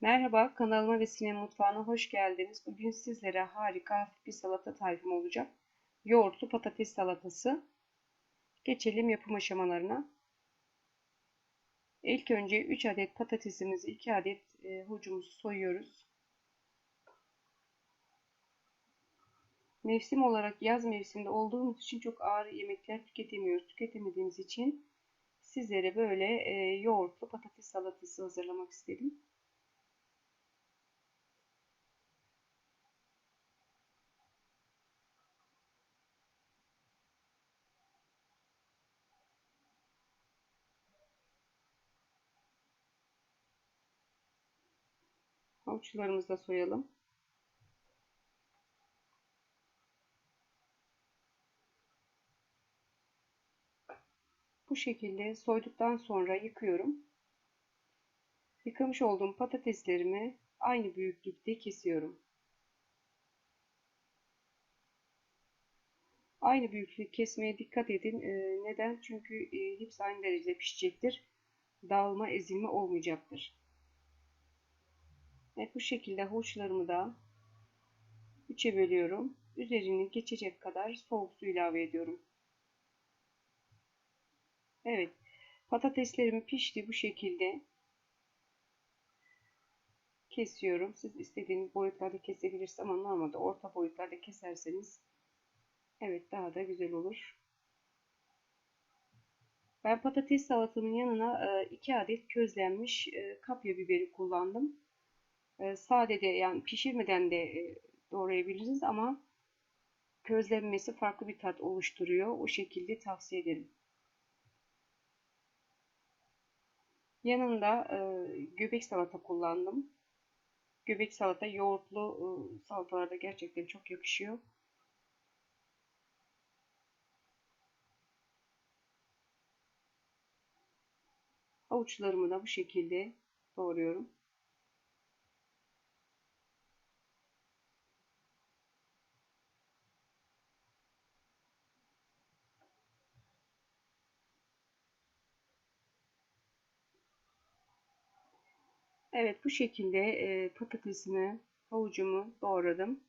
Merhaba, kanalıma ve Sinem Mutfağı'na hoş geldiniz. Bugün sizlere harika hafif bir salata tarifim olacak. Yoğurtlu patates salatası. Geçelim yapım aşamalarına. İlk önce 3 adet patatesimizi, 2 adet e, hurcumuzu soyuyoruz. Mevsim olarak yaz mevsiminde olduğumuz için çok ağır yemekler tüketemiyoruz. Tüketemediğimiz için sizlere böyle e, yoğurtlu patates salatası hazırlamak istedim. Havuçlarımızı da soyalım. Bu şekilde soyduktan sonra yıkıyorum. Yıkamış olduğum patateslerimi aynı büyüklükte kesiyorum. Aynı büyüklük kesmeye dikkat edin. Ee, neden? Çünkü e, hepsi aynı derecede pişecektir. Dağılma, ezilme olmayacaktır. Evet bu şekilde havuçlarımı da üçe bölüyorum. Üzerini geçecek kadar soğuk su ilave ediyorum. Evet patateslerim pişti bu şekilde kesiyorum. Siz istediğiniz boyutlarda kesebilirsiniz ama normalde orta boyutlarda keserseniz evet daha da güzel olur. Ben patates salatamın yanına 2 adet közlenmiş kapya biberi kullandım. E, sade yani pişirmeden de e, doğrayabilirsiniz ama közlenmesi farklı bir tat oluşturuyor. O şekilde tavsiye ederim. Yanında e, göbek salata kullandım. Göbek salata yoğurtlu e, salatalarda gerçekten çok yakışıyor. Avuçlarımı da bu şekilde doğruyorum. Evet bu şekilde e, patatesimi, havucumu doğradım.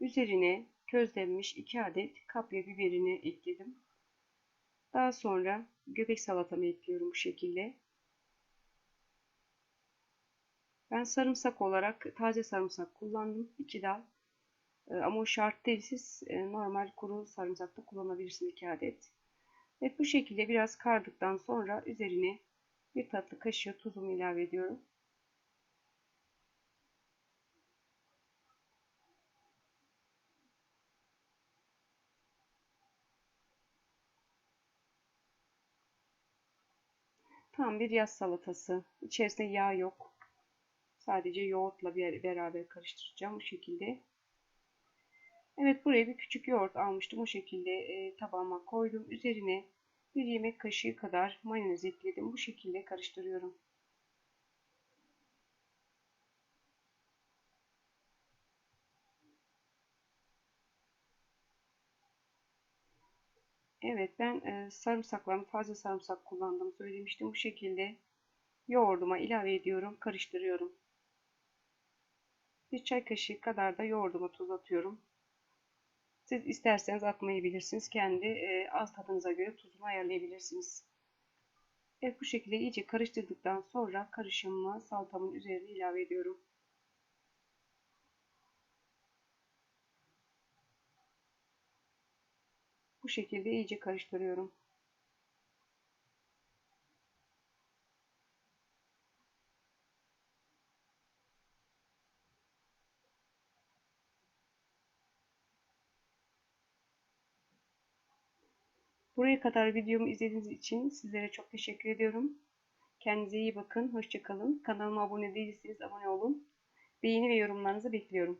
Üzerine közlenmiş 2 adet kapya biberini ekledim. Daha sonra göbek salatamı ekliyorum bu şekilde. Ben sarımsak olarak taze sarımsak kullandım. 2 dal. E, ama o şart değil. Siz e, normal kuru sarımsak da kullanabilirsiniz 2 adet. Evet bu şekilde biraz kardıktan sonra üzerine bir tatlı kaşığı tuzumu ilave ediyorum. Tam bir yaz salatası. İçerisinde yağ yok. Sadece yoğurtla bir beraber karıştıracağım bu şekilde. Evet buraya bir küçük yoğurt almıştım. Bu şekilde e, tabağıma koydum. Üzerine bir yemek kaşığı kadar mayonez ekledim. Bu şekilde karıştırıyorum. Evet ben e, sarımsaklarımı taze sarımsak kullandım söylemiştim. Bu şekilde yoğurduma ilave ediyorum. Karıştırıyorum. Bir çay kaşığı kadar da yoğurduma tuz atıyorum. Siz isterseniz atmayabilirsiniz. Kendi e, az tadınıza göre tuzunu ayarlayabilirsiniz. Evet bu şekilde iyice karıştırdıktan sonra karışımımı salatamın üzerine ilave ediyorum. Şekilde iyice karıştırıyorum. Buraya kadar videomu izlediğiniz için sizlere çok teşekkür ediyorum. Kendinize iyi bakın. Hoşçakalın. Kanalıma abone değilseniz abone olun. Beğeni ve yorumlarınızı bekliyorum.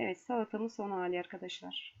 Evet salatamın son hali arkadaşlar.